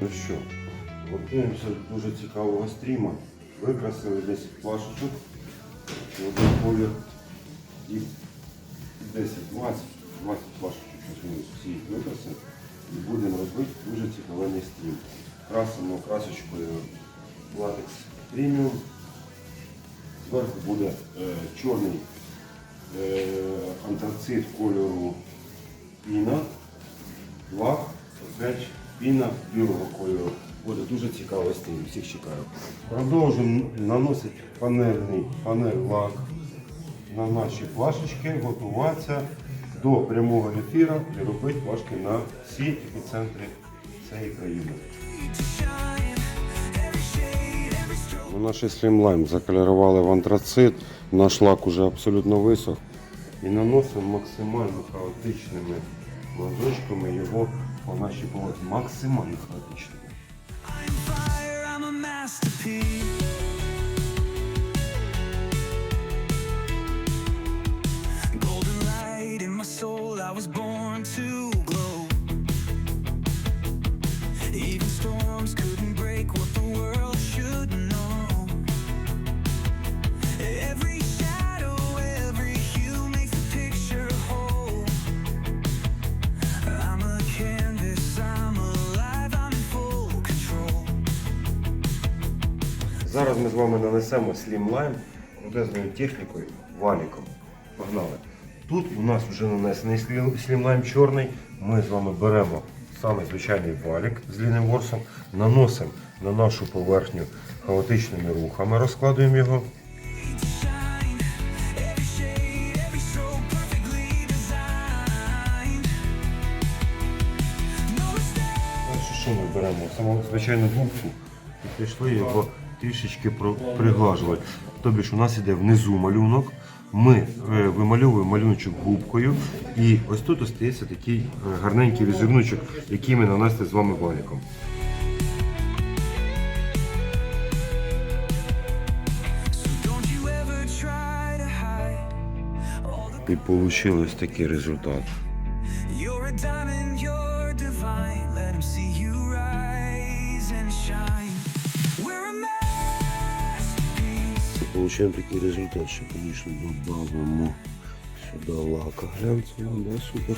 Ну що, готуємося до дуже цікавого стріма. Викрасили 10 плашечок один колір і 10-20, 20 плашечок плюс-мінус всі їх викрасили. І будемо робити дуже цікавий стрім. Красимо красочкою латекс преміум. Зверху буде е, чорний е, антрацит кольору піна. Лак, опять піна білого кольору. Буде дуже цікавий стрім, всіх чекаю. Продовжуємо наносити панельний панель лак на наші плашечки, готуватися до прямого ефіру і робити плашки на всі епіцентри цієї країни. Ну, Наш слімлайм заколірували в антрацит, наш лак уже абсолютно висох. І наносимо максимально хаотичними мазочками його по нашій полоті. Максимально хаотичними. fire, I'm a masterpiece. Golden light in my soul, I was born to glow. Even storms couldn't break what Зараз ми з вами нанесемо слімлайм крутезною технікою валіком. Погнали. Тут у нас вже нанесений слім- слімлайм чорний. Ми з вами беремо саме звичайний валік з ліним ворсом, наносимо на нашу поверхню хаотичними рухами, розкладуємо його. що ми беремо? Саму звичайну губку і пішли його трішечки приглажувати. Тобі ж у нас іде внизу малюнок. Ми е, вимальовуємо малюночок губкою, і ось тут остається такий е, гарненький візеруночок, який ми нанесли з вами валіком. І вийшов ось такий результат. you're a diamond, you're divine. Let 'em see you rise and shine. Masterpiece. такие результаты. Сейчас, конечно, добавим сюда лака глянцевого, да, супер.